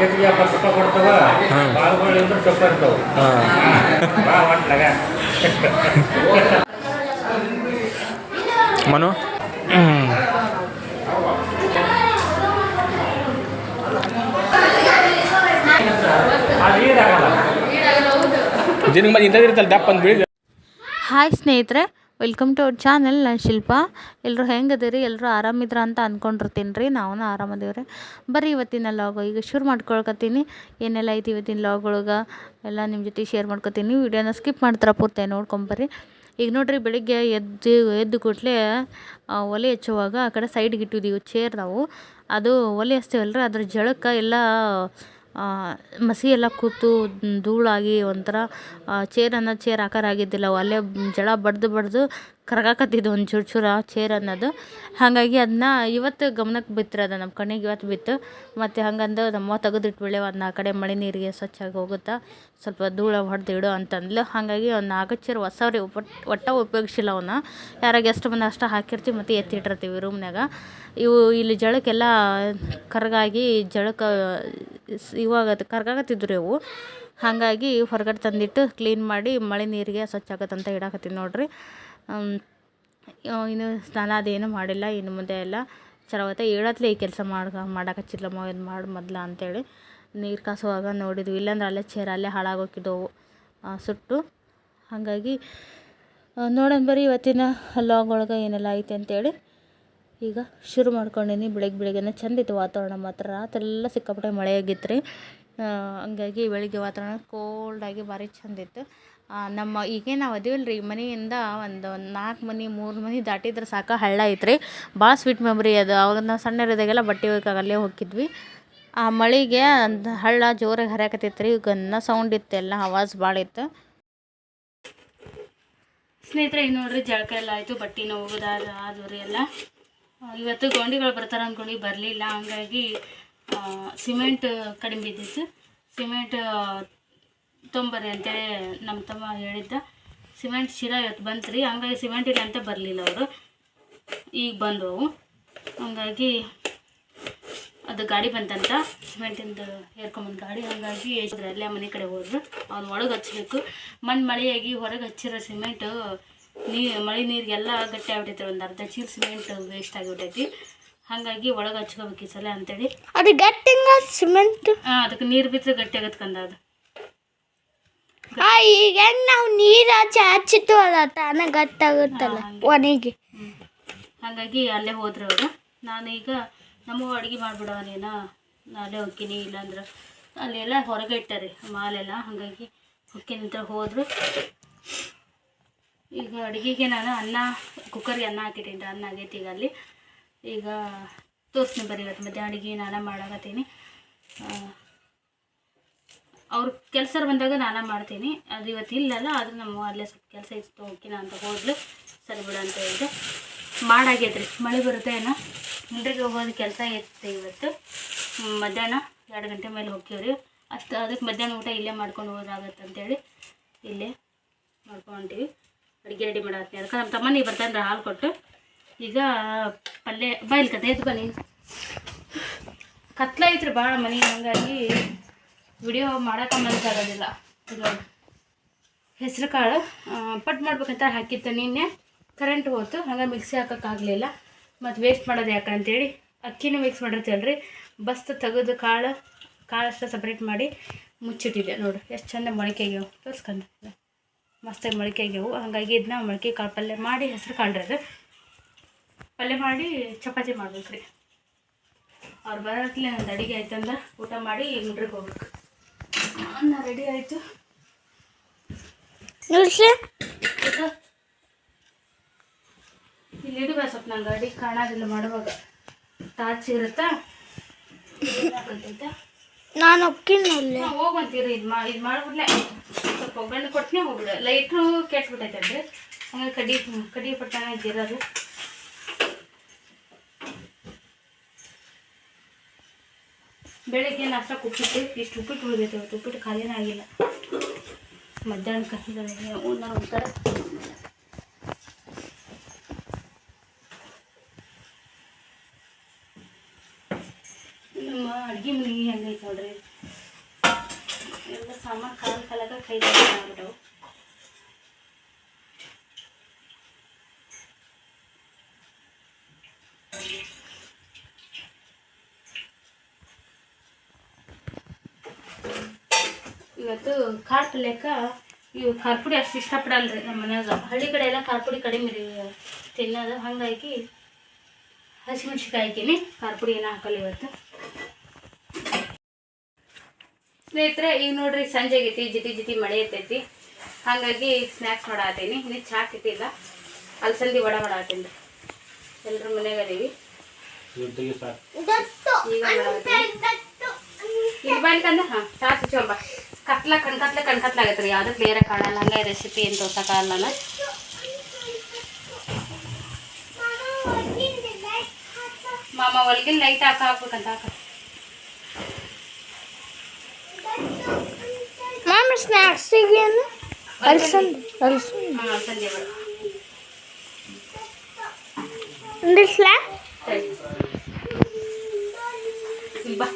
ಕೆಜಿಗೆ ಎಪ್ಪತ್ತು ರೂಪಾಯಿ ಕೊಡ್ತಾವ ಕಾಳುಗಳು ಇದ್ರೆ ಇರ್ತಾವ. ಬಾ ಮನು? ಹಾಯ್ ಸ್ನೇಹಿತರೆ ವೆಲ್ಕಮ್ ಟು ಅವರ್ ಚಾನಲ್ ನಾನು ಶಿಲ್ಪ. ಎಲ್ಲರೂ ಹೆಂಗದಿರಿ? ಎಲ್ಲರೂ ಆರಾಮಿದ್ರ ಅಂತ ಅಂದ್ಕೊಂಡಿರ್ತೀನಿ ರೀ. ನಾವು ಆರಾಮದೇವ್ರಿ. ರೀ ಬರ್ರಿ ಇವತ್ತಿನ ಲಾಗ್ ಈಗ ಶುರು ಮಾಡ್ಕೊಳ್ಕತ್ತೀನಿ. ಏನೆಲ್ಲ ಐತಿ ಇವತ್ತಿನ ಲಾಗ್ ಒಳಗೆ? ಎಲ್ಲ ನಿಮ್ಮ ಜೊತೆ ಶೇರ್ ಮಾಡ್ಕೊತೀನಿ. ವೀಡಿಯೋನ ಸ್ಕಿಪ್ ಮಾಡ್ತಾರ ಪೂರ್ತಿ ನೋಡ್ಕೊಂಬರ್ರಿ ಈಗ ನೋಡ್ರಿ ಬೆಳಿಗ್ಗೆ ಎದ್ದು ಎದ್ದು ಕೂಡಲೇ ಒಲೆ ಹಚ್ಚುವಾಗ ಆ ಕಡೆ ಸೈಡ್ಗೆ ಇಟ್ಟಿದ್ದೀವಿ ಚೇರ್ ನಾವು. ಅದು ಒಲೆ ಹಚ್ತೀವಲ್ರಿ. ಅದ್ರ ಜಳಕ್ಕೆ ಎಲ್ಲ ಮಸಿ ಎಲ್ಲ ಕೂತು ಧೂಳಾಗಿ ಒಂಥರ ಚೇರ್ ಅನ್ನೋದು ಚೇರ್ ಆಕಾರ ಆಗಿದ್ದಿಲ್ಲ ಅಲ್ಲೇ ಜಳ ಬಡಿದು ಬಡ್ದು ಕರಗಾಕತ್ತಿದ್ದು ಒಂದು ಚೂರು ಚೂರು ಚೇರ್ ಅನ್ನೋದು. ಹಾಗಾಗಿ ಅದನ್ನ ಇವತ್ತು ಗಮನಕ್ಕೆ ಬಿತ್ತರ ಅದು ನಮ್ಮ ಕಣ್ಣಿಗೆ ಇವತ್ತು ಬಿತ್ತು ಮತ್ತು ಹಂಗಂದು ನಮ್ಮ ತೆಗೆದಿಟ್ಬಿಳೆ ಒಂದು ಆ ಕಡೆ ಮಳೆ ನೀರಿಗೆ ಸ್ವಚ್ಛಾಗಿ ಹೋಗುತ್ತಾ, ಸ್ವಲ್ಪ ಧೂಳ ಹೊಡೆದು ಇಡು ಅಂತಂದ್ಲು. ಹಾಗಾಗಿ ಒಂದು ನಾಲ್ಕು ಚೇರ್ ಹೊಸವ್ರಿ ಒಟ್ಟು ಒಟ್ಟ ಉಪಯೋಗಿಸಿಲ್ಲ ಅವನ್ನ ಯಾರ ಗೆಸ್ಟ್ ಬಂದ ಅಷ್ಟು ಹಾಕಿರ್ತೀವಿ ಮತ್ತು ಎತ್ತಿಟ್ಟಿರ್ತೀವಿ ರೂಮ್ನಾಗ ಇವು ಇಲ್ಲಿ ಜಳಕ್ಕೆಲ್ಲ ಕರಗಾಗಿ ಜಳಕ್ಕೆ ಸ್- ಇವಾಗ ಕರ್ಗಾಕತ್ತಿದ್ರು ಇವು ಹಾಗಾಗಿ ಹೊರಗಡೆ ತಂದಿಟ್ಟು ಕ್ಲೀನ್ ಮಾಡಿ ಮಳೆ ನೀರಿಗೆ ಸ್ವಚ್ಛ ಆಗತ್ತಂತ ಇಡಾಕತ್ತೀನಿ ನೋಡ್ರಿ. ಇನ್ನು ಸ್ನಾನ ಅದೇನು ಮಾಡಿಲ್ಲ ಇನ್ನು ಮುಂದೆ ಎಲ್ಲ ಚಲೋತ್ತೆ ಹೇಳತ್ಲೆ ಈ ಕೆಲಸ ಮಾಡ್ಕ ಮಾಡಾಕಚ್ಚಿಲ್ಲಮ್ಮ ಇದು ಮಾಡಿ ಮೊದ್ಲ ಅಂತೇಳಿ ನೀರು ಕಾಸುವಾಗ ನೋಡಿದ್ವಿ. ಇಲ್ಲಾಂದ್ರೆ ಅಲ್ಲೇ ಚೇರ್ ಅಲ್ಲೇ ಹಾಳಾಗೋಕಿದ್ದವು ಸುಟ್ಟು. ಹಾಗಾಗಿ ನೋಡೋಣ ಬರೀ ಇವತ್ತಿನ ಲಾಗ್ ಒಳಗೆ ಏನೆಲ್ಲ ಐತೆ ಅಂತೇಳಿ ಈಗ ಶುರು ಮಾಡ್ಕೊಂಡೀನಿ. ಬೆಳಗ್ಗೆ ಬೆಳಗ್ಗೆನೇ ಚೆಂದ ಇತ್ತು ವಾತಾವರಣ ಮಾತ್ರ. ರಾತ್ರಿ ಎಲ್ಲ ಸಿಕ್ಕಾಪಟ್ಟೆ ಮಳೆ ಆಗಿತ್ತು ರೀ ಹಂಗಾಗಿ ಬೆಳಗ್ಗೆ ವಾತಾವರಣ ಕೋಲ್ಡಾಗಿ ಭಾರಿ ಚಂದ ಇತ್ತು. ಆ, ನಮ್ಮ ಈಗ ನಾವು ಅದೀವಲ್ಲ ರೀ ಮನೆಯಿಂದ ಒಂದು ನಾಲ್ಕು ಮನೆ, ಮೂರು ಮನೆ ದಾಟಿದ್ರೆ ಸಾಕು ಹಳ್ಳ ಐತ್ರಿ. ಭಾಳ ಸ್ವೀಟ್ ಮೆಮ್ರಿ ಅದು. ಅವಾಗ ನಾವು ಸಣ್ಣ ಇರೋದಾಗೆಲ್ಲ ಬಟ್ಟೆ ಹೋಗಕ್ಕಾಗಲ್ಲೇ ಹೋಗಿದ್ವಿ ಆ ಮಳೆಗೆ ಒಂದು ಹಳ್ಳ ಜೋರಾಗಿ ಹರಿಯಾಕತ್ತೈತೆ ರೀ ಗನ್ನ ಸೌಂಡ್ ಇತ್ತು, ಎಲ್ಲ ಆವಾಜ್ ಭಾಳ ಇತ್ತು. ಸ್ನೇಹಿತರೆ, ಈಗ ನೋಡ್ರಿ ಜಳಕ ಎಲ್ಲ ಆಯಿತು ಬಟ್ಟೆನ ಹೋಗೋದಾದ ಆದವು ರೀ ಎಲ್ಲ. ಇವತ್ತು ಗೊಂಡಿಗಳು ಬರ್ತಾರೆ ಅಂದ್ಕೊಂಡು ಬರಲಿಲ್ಲ. ಹಂಗಾಗಿ ಸಿಮೆಂಟ್ ಕಡಿಮೆ ಬಿದ್ದಿತ್ತು. ಸಿಮೆಂಟ್ ತೊಂಬರ್ರಿ ಅಂತೇಳಿ ನಮ್ಮ ತಮ್ಮ ಹೇಳಿದ್ದ. ಸಿಮೆಂಟ್ ಶಿರ ಇವತ್ತು ಬಂತು ರೀ ಹಂಗಾಗಿ ಸಿಮೆಂಟ್ ಇಲ್ಲ ಅಂತ ಬರಲಿಲ್ಲ ಅವರು. ಈಗ ಬಂದವು. ಹಂಗಾಗಿ ಅದು ಗಾಡಿ ಬಂತಂತ. ಸಿಮೆಂಟಿಂದು ಹೇರ್ಕೊಂಬಂದು ಗಾಡಿ. ಹಾಗಾಗಿ ಹೇಳಿದ್ರೆ ಅಲ್ಲೇ ಮನೆ ಕಡೆ ಹೋದ್ರು. ಅವ್ನು ಒಳಗೆ ಹಚ್ಚಬೇಕು ಮಣ್ಣು ಮಳೆಯಾಗಿ ಹೊರಗೆ ಹಚ್ಚಿರೋ ಸಿಮೆಂಟು ನೀ ಮಳೆ ನೀರಿಗೆಲ್ಲ ಗಟ್ಟಿ ಆಗ್ಬಿಟ್ಟೈತೆ ಒಂದು ಅರ್ಧ ಚೀಲ ಸಿಮೆಂಟ್ ವೇಸ್ಟ್ ಆಗಿಬಿಟ್ಟೈತಿ ಹಾಗಾಗಿ ಒಳಗೆ ಹಚ್ಕೋಬೇಕು ಈ ಸಲ ಅಂತೇಳಿ. ಅದು ಗಟ್ಟಿ ಸಿಮೆಂಟ್. ಹಾಂ ಅದಕ್ಕೆ ನೀರು ಬಿಟ್ಟರೆ ಗಟ್ಟಿ ಆಗತ್ತೆ ಕಂದ ಅದು. ಈಗ ಹೆಂಗ್ ನಾವು ನೀರು ಆಚೆ ಹಚ್ಚಿತ್ತಲ್ಲ ತಾನ ಗೊತ್ತಾಗುತ್ತಲ್ಲ ಒಣಗಿ. ಹಾಗಾಗಿ ಅಲ್ಲೇ ಹೋದ್ರು ಅವರು. ನಾನೀಗ ನಮ್ಮ ಅಡುಗೆ ಮಾಡಿಬಿಡವನೇನ ಅಲ್ಲೇ ಹೋಗ್ತೀನಿ ಇಲ್ಲಾಂದ್ರೆ ಅಲ್ಲೆಲ್ಲ ಹೊರಗೆ ಇಟ್ಟಾರೆ ಮಾಲೆಲ್ಲ. ಹಾಗಾಗಿ ಹೊಕ್ಕಿನ ಅಂತ ಹೋದರು. ಈಗ ಅಡುಗೆಗೆ ನಾನು ಅನ್ನ ಕುಕ್ಕರ್ಗೆ ಅನ್ನ ಹಾಕಿಟ್ಟಿದ್ದೆ ಅನ್ನ ಆಗೈತಿ ಈಗ ಅಲ್ಲಿ. ಈಗ ತೋರಿಸ್ತೀನಿ ಬರೀ ಇವತ್ತು ಮಧ್ಯಾಹ್ನ ಅಡುಗೆ ನಾನು ಮಾಡಾಕತ್ತೀನಿ. ಅವ್ರು ಕೆಲಸ ಬಂದಾಗ ನಾನು ಮಾಡ್ತೀನಿ. ಅದು ಇವತ್ತು ಇಲ್ಲಲ್ಲ, ಆದರೆ ನಮ್ಮ ಅಲ್ಲೇ ಸ್ವಲ್ಪ ಕೆಲಸ ಇತ್ತು ಹೋಗಿನ ಅಂತ ಹೋದ್ಲು. ಸರಿ ಬಿಡ ಅಂತ ಹೇಳಿದೆ. ಮಾಡಾಗೈತ್ರಿ ಮಳೆ ಬರುತ್ತೆ ಏನೋ? ಮುಂಡ್ರಿಗೆ ಹೋಗೋದು ಕೆಲಸ ಇತ್ತು ಇವತ್ತು. ಮಧ್ಯಾಹ್ನ ಎರಡು ಗಂಟೆ ಮೇಲೆ ಹೋಗ್ತೀವ್ರಿ. ಅಷ್ಟು ಅದಕ್ಕೆ ಮಧ್ಯಾಹ್ನ ಊಟ ಇಲ್ಲೇ ಮಾಡ್ಕೊಂಡು ಹೋದ್ರಾಗತ್ತೆ ಅಂತೇಳಿ ಇಲ್ಲೇ ಮಾಡ್ಕೊಂತೀವಿ. ಅಡುಗೆ ರೆಡಿ ಮಾಡಿ ಅದಕ್ಕೆ ನಮ್ಮ ತಮ್ಮನಿಗೆ ಬರ್ತಾನೆ ಹಾಲು ಕೊಟ್ಟು. ಈಗ ಪಲ್ಯ ಬಾಯಿಲ್ ಕತೆ ಎದ್ದು ಬನ್ನಿ. ಕತ್ಲ ಐತ್ರಿ ಭಾಳ ಮನೆ, ಹಂಗಾಗಿ ವಿಡಿಯೋ ಮಾಡೋಕೆ ಮನಸ್ಸಾಗೋದಿಲ್ಲ ಇದು ಹೆಸ್ರು ಕಾಳು ಪಟ್ ಮಾಡ್ಬೇಕಂತ ಹಾಕಿತ್ತು ನಿನ್ನೆ. ಕರೆಂಟ್ ಹೋಯ್ತು, ಹಂಗೆ ಮಿಕ್ಸಿ ಹಾಕೋಕ್ಕಾಗಲಿಲ್ಲ ಮತ್ತು ವೇಸ್ಟ್ ಮಾಡೋದು ಯಾಕೆ ಅಂತೇಳಿ ಅಕ್ಕಿನೂ ಮಿಕ್ಸ್ ಮಾಡಿರ್ತೀವಲ್ರಿ. ಬಸ್ ತೆಗೆದು ಕಾಳು, ಕಾಳಷ್ಟು ಸಪ್ರೇಟ್ ಮಾಡಿ ಮುಚ್ಚಿಟ್ಟಿದ್ದೆ. ನೋಡು, ಎಷ್ಟು ಚಂದ ಮೊಳಕೆ ಆಗ್ಯಾವ. ತೋರಿಸ್ಕೊಂಡು ಮಸ್ತಾಗಿ ಮೊಳಕೆ ಆಗ್ಯಾವು. ಹಾಗಾಗಿ ಇದನ್ನ ಮೊಳಕೆ ಕಾಳು ಪಲ್ಯ ಮಾಡಿ ಹೆಸರು ಕಾಳ್ರಿ ಪಲ್ಯ ಮಾಡಿ ಚಪಾತಿ ಮಾಡ್ಬೇಕು ರೀ ಅವ್ರು ಬರೋಕ್ಲೆ ಒಂದು ಅಡುಗೆ ಆಯ್ತಂದ್ರೆ ಊಟ ಮಾಡಿ ಮುಂಡ್ರಿಗೆ ಹೋಗ್ಬೇಕು. ಅನ್ನ ರೆಡಿ ಆಯಿತು? ಇಲ್ಲಿ ಇಡುವ ಸ್ವಲ್ಪ ನಂಗೆ ಗಾಡಿ ಕಾಣೋದಿಲ್ಲ ಮಾಡುವಾಗ ಟಾರ್ಚ್ ಇರುತ್ತಾ? ನಾನು ಒಪ್ಕಿನಲ್ಲಿ ಹೋಗಂತೀರಿ ಇದು ಮಾ ಇದು ಮಾಡ್ಬಿಡ್ಲೆ. ಸ್ವಲ್ಪ ಒಗ್ಗರಣೆ ಕೊಟ್ಟನೆ ಹೋಗ್ಬಿಡ. ಲೈಟ್ರು ಕೆಟ್ಬಿಟ್ಟೈತೆ ಅಂದ್ರೆ ಹಂಗೆ ಕಡಿ ಕಡಿ ಪಟ್ಟಣ ಇದ್ದಿರೋದು. ಬೆಳಗ್ಗೆ ನಾಷ್ಟ ಉಪ್ಪಿಟ್ಟು ಇಷ್ಟು ಉಪ್ಪಿಟ್ಟು ಉಳಿದೈತೆ ಇವತ್ತು. ಉಪ್ಪಿಟ್ಟು ಖಾಲಿನೇ ಆಗಿಲ್ಲ. ಮಧ್ಯಾಹ್ನಕ್ಕೆ ನಾನು ಒಂಥರ ನಮ್ಮ ಅಡುಗೆ ಮನೆ ಹೆಂಗೈತೆ ನೋಡ್ರಿ. ಎಲ್ಲ ಸಾಮಾನು ಕಾಲ ಕಾಲಾಗ ಕೈ ಆಗ್ಬಿಟ್ಟವು ಇವತ್ತು ಪಲ್ಯಕ್ಕ ಇವು ಖಾರ ಪುಡಿ ಅಷ್ಟು ರೀ ನಮ್ಮ ಮನ್ಯಾಗ. ಹಳ್ಳಿ ಕಡೆ ಎಲ್ಲ ಖಾರ ಪುಡಿ ಕಡಿಮೆ ರೀ. ತಿನ್ನೋದು ಹಾಗಾಗಿ ಹಸಿಮೆಣ್ಸಿಕಾಯಿ ಹಾಕೀನಿ ಖಾರ ಪುಡಿ ಏನೂ ಹಾಕಲ್ಲ ಇವತ್ತು. ಸ್ನೇಹಿತರೆ ಈಗ ನೋಡ್ರಿ ಸಂಜೆ ಆಗೈತಿ ಜಿಟಿ ಜಿಟಿ ಮಳೆ ಇರ್ತೈತಿ. ಹಾಗಾಗಿ ಸ್ನ್ಯಾಕ್ಸ್ ಮಾಡಾತೀನಿ ಇನ್ನು ಚಹಾ ಕಿಟ್ಟಿಲ್ಲ. ಅಲ್ಸಂದಿ ವಡ ಮಾಡಾತೀನಿ ರೀ. ಎಲ್ಲರ ಮನ್ಯಾಗ ಅದೀವಿ. ಈಗ ಮಾಡಾತೀನಿ ಬಂದ್ಕಂದ್ರೆ ಹಾಂ ಚಹಾ ಚೊಂಬ ಕತ್ಲ ಕಣ್ಕತ್ಲೆ ಕಣ್ಕತ್ಲೆ ಆಗತ್ತೆ ರೀ. ಯಾವುದೂ ಕ್ಲಿಯರಾಗಿ ಕಾಣಲ್ಲ ಹಂಗೆ ರೆಸಿಪಿ ಏನು ತೋರ್ಸಕ್ಕಾಗಲ್ಲ ಮಾಮ ಒಳಗಿನ ಲೈಟ್ ಹಾಕ ಹಾಕ್ಬೇಕಂತ ಹಾಕ. ಮಾಮ ಸ್ನ್ಯಾಕ್ಸಿಗೇನು ಅಲ್ಸಂದಿ ಅಲ್ಸಂದಿ ಹಾಂ ಅಲ್ಸಂದಿ ವಡ ಒಂದಿಸ್ಲಾ ಸರಿ ಇಲ್ಲಿ ಬಾ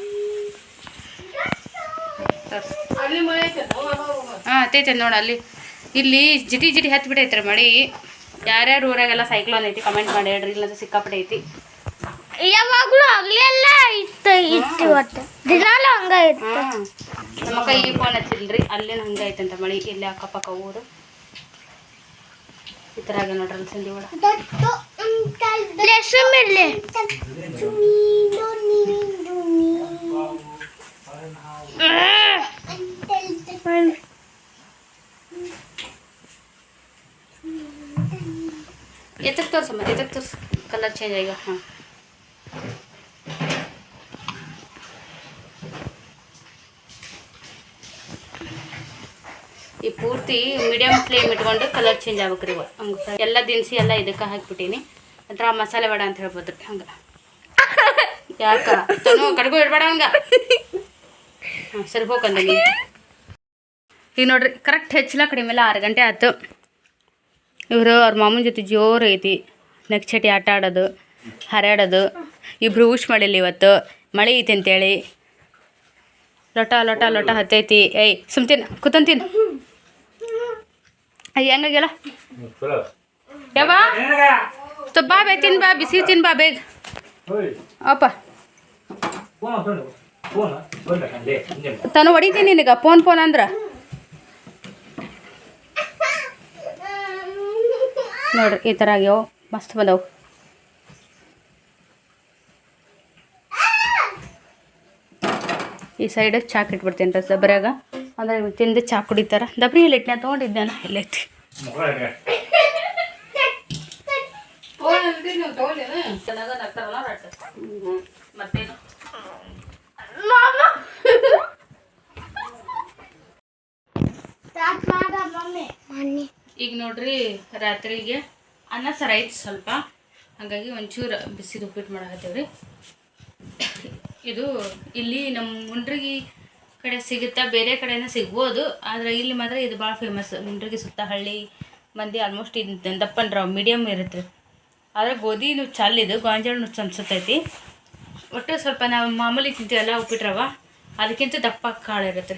ಹಾಂ ಹತ್ತೈತೆ ನೋಡಿ ಅಲ್ಲಿ. ಇಲ್ಲಿ ಜಿಟಿ ಜಿಟಿ ಹತ್ತು ಬಿಟ್ಟೈತ್ರಿ ಮಳಿ ಯಾರ್ಯಾರು ಊರಾಗೆಲ್ಲ ಸೈಕ್ಲೋನ್ ಐತಿ ಕಮೆಂಟ್ ಮಾಡಿ ಹೇಳ್ರಿ ಇಲ್ಲಂದ್ರೆ ಸಿಕ್ಕಾಪಟ್ಟೆ ಐತಿ ಯಾವಾಗ್ಲೂ ಆಗ್ಲೆಲ್ಲ ಇತ್ತು ಇತ್ತು ಒಟ್ಟು. ದಿನಾಲು ಹಂಗ ಇತ್ತು. ನಮ್ಮ ಈ ಫೋನ್ ಹಚ್ಚಿಲ್ರಿ ಅಲ್ಲೇನು ಹಂಗೆ ಅಂತ ಮಳಿ ಇಲ್ಲಿ ಅಕ್ಕಪಕ್ಕ ಊರು. ಈ ಥರ ಆಗ ನೋಡ್ರಿ ಊಡ ಎತ್ತಕ್ಕೆ ತೋರ್ಸಮ್ಮ ಎತ್ತಕ್ಕೆ ತೋರ್ಸು ಕಲರ್ ಚೇಂಜ್ ಈಗ ಹಾಂ ಈ ಪೂರ್ತಿ ಮೀಡಿಯಮ್ ಫ್ಲೇಮ್ ಇಟ್ಕೊಂಡು ಕಲರ್ ಚೇಂಜ್ ಆಗ್ಬೇಕ್ರಿ ಇವ ಹಂಗೆ ಎಲ್ಲ ದಿನಸಿ ಎಲ್ಲ ಇದಕ್ಕೆ ಹಾಕ್ಬಿಟ್ಟೀನಿ. ನಂತರ ಮಸಾಲೆ ವಡ ಅಂತ ಹೇಳ್ಬೋದು ರೀ ಹಂಗೆ. ಯಾಕ? ಕಡ್ಗು ಇಡ್ಬೇಡ ಹಂಗ. ಹಾಂ, ಸರಿ ಹೋಗಂದ ಈಗ ನೋಡ್ರಿ ಕರೆಕ್ಟ್ ಹೆಚ್ಚಿಲ್ಲ ಕಡಿಮೆ ಎಲ್ಲ ಆರು ಗಂಟೆ ಆಯ್ತು ಇವರು ಅವ್ರ ಮಾಮನ ಜೊತೆ ಜೋರು ಐತಿ ನಕ್ಚಟಿ ಆಟ ಆಡೋದು ಹರಾಡೋದು ಇಬ್ಬರು ಊಶ್ ಮಾಡಿಲ್ಲ ಇವತ್ತು ಮಳೆ ಐತಿ ಅಂತೇಳಿ ಲೊಟ ಲೊಟ ಲೊಟ ಹತ್ತೈತಿ ಏಯ್ ಸುಮ್ತೀನಿ ಕೂತಂತೀನಿ ಅಯ್ಯ ಹೆಂಗಾಗ್ಯಲ್ಲ ಯಾವ ಬಾ ಬೇ ತಿನ್ ಬಾ ಬಿಸಿ ತಿನ್ ಬಾ ಬೇಗ ಅಪ್ಪ ತಾನು ಹೊಡಿತೀನಿ ನಿನಗ ಫೋನ್ ಫೋನ್ ಅಂದ್ರ ನೋಡ್ರಿ, ಈ ಥರ ಆಗ್ಯಾವ. ಮಸ್ತ್ ಬಂದವು. ಈ ಸೈಡ್ ಚಾಕ್ ಇಟ್ಬಿಡ್ತೀನಿ ರೀ ದಬ್ರ್ಯಾಗ ಅಂದರೆ ತಿಂದು ಚಾ ಕುಡಿತಾರ. ದಬ್ರಿ ಎಲ್ಲಿ ಇಟ್ಟನ ತೊಗೊಂಡಿದ್ದೆ ಎಲ್ಲೈತಿ ಮತ್ತೇನು ಮಮ್ಮಿ. ಈಗ ನೋಡ್ರಿ ರಾತ್ರಿಗೆ ಅನ್ನ ಸರ ಐತಿ ಸ್ವಲ್ಪ. ಹಾಗಾಗಿ ಒಂಚೂರು ಬಿಸಿದು ಉಪ್ಪಿಟ್ಟು ಮಾಡಕತ್ತೀವಿ ರೀ ಇದು ಇಲ್ಲಿ ನಮ್ಮ ಮುಂಡ್ರಿಗಿ ಕಡೆ ಸಿಗುತ್ತಾ ಬೇರೆ ಕಡೆನೂ ಸಿಗ್ಬೋದು. ಆದರೆ ಇಲ್ಲಿ ಮಾತ್ರ ಇದು ಭಾಳ ಫೇಮಸ್ ಮುಂಡ್ರಿಗಿ ಸುತ್ತ ಹಳ್ಳಿ ಮಂದಿ ಆಲ್ಮೋಸ್ಟ್ ಇದು ದಪ್ಪನ ರಾವ್ ಮೀಡಿಯಮ್ ಇರುತ್ತೆ. ಆದರೆ ಗೋಧಿ ನುಚ್ಚು ಅಲ್ಲಿದು ಗಾಂಜಾಳ ನುಚ್ಚು ಅನ್ಸುತ್ತೈತಿ ಒಟ್ಟು ಸ್ವಲ್ಪ ನಾವು ಮಾಮೂಲಿ ತಿಂತೀವಲ್ಲ ಉಪ್ಪಿಟ್ರವ ರವ ಅದಕ್ಕಿಂತ ದಪ್ಪ ಕಾಳು ಇರುತ್ತೆ